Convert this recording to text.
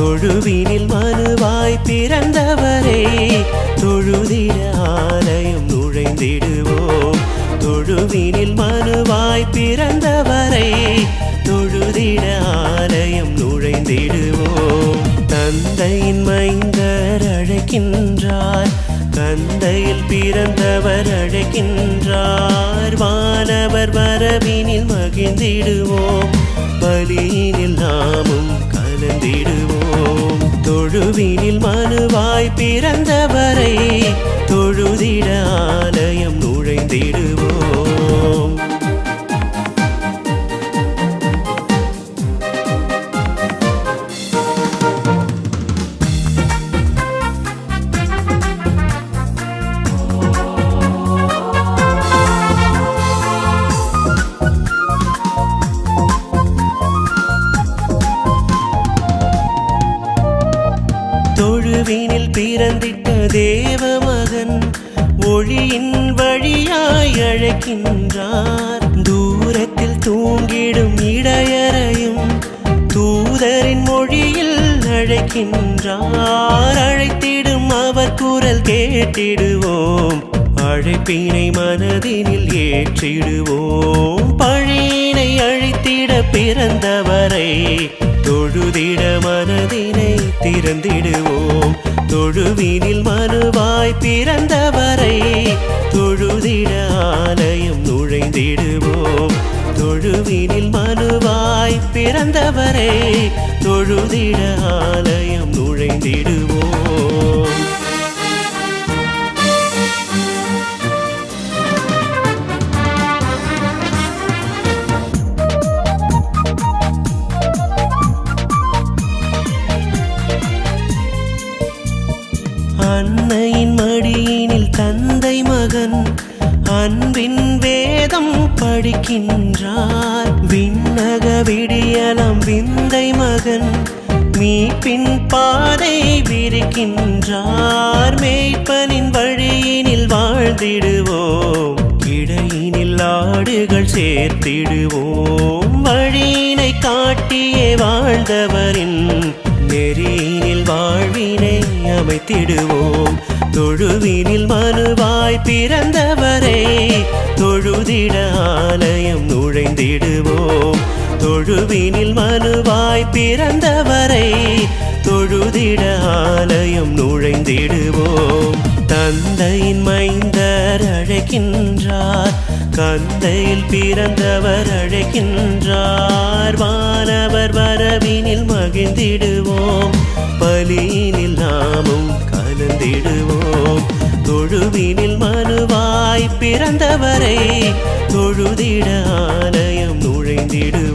தொழுவினில் மனுவாய் பிறந்தவரே தொழுதிர ஆலயம் நுழைந்திடுவோம் தொழுவினில் மனுவாய் பிறந்தவரை தொழுதிட ஆலயம் நுழைந்திடுவோம் தந்தையின் மைந்தர் அழைக்கின்றார் கந்தையில் பிறந்தவர் அழைக்கின்றார் வானவர் வரவினில் மகிழ்ந்திடுவோம் பலியினில் நாமும் கலந்திடுவோம் தொழுவினில் மனுவாய் பிறந்தவரை தொழுதிட பிறந்திட்ட தேவ மகன் ஒளியின் வழியாய் அழைக்கின்றார். தூரத்தில் தூங்கிடும் இடையரையும் தூதரின் மொழியில் அழைக்கின்றார். அழைத்திடும் அவர் குரல் கேட்டிடுவோம். அழைப்பினை மனதினில் ஏற்றிடுவோம். பழியினை அழித்திட பிறந்தவரை தொழுதிட மனதினை திறந்திடுவோம். தொழுவினில் மறுவாய் பிறந்தவரை தொழுதிட ஆலயம் நுழைந்திடுவோம். தொழுவினில் மறுவாய் பிறந்தவரை தொழுதிட ஆலயம் நுழைந்திடுவோம். அன்னையின் மடியினில் தந்தை மகன் அன்பின் வேதம் படிக்கின்றார். விண்ணக விடியலம் விந்தை மகன் மீட்பின் பாதை விரிக்கின்றார். மேய்ப்பனின் வழியினில் வாழ்ந்திடுவோம். இடையினில் ஆடுகள் சேர்த்திடுவோம். வழியினை காட்டியே வாழ்ந்தவரின் நெறியினில் வாழ் அமைத்திடுவோம் தொழுவினில் மனுவாய் பிறந்தவரை தொழுதிட ஆலயம் நுழைந்திடுவோம். தொழுவினில் மனுவாய் பிறந்தவரை தொழுதிட ஆலயம் நுழைந்திடுவோம். தந்தையின் மைந்தர் அழைக்கின்றார் கந்தையில் பிறந்தவர் அழைக்கின்றார். வானவர் வரவினில் மகிழ்ந்திடுவோம். பலி தொழுதிட ஆலயம் நுழைந்திடுவோம்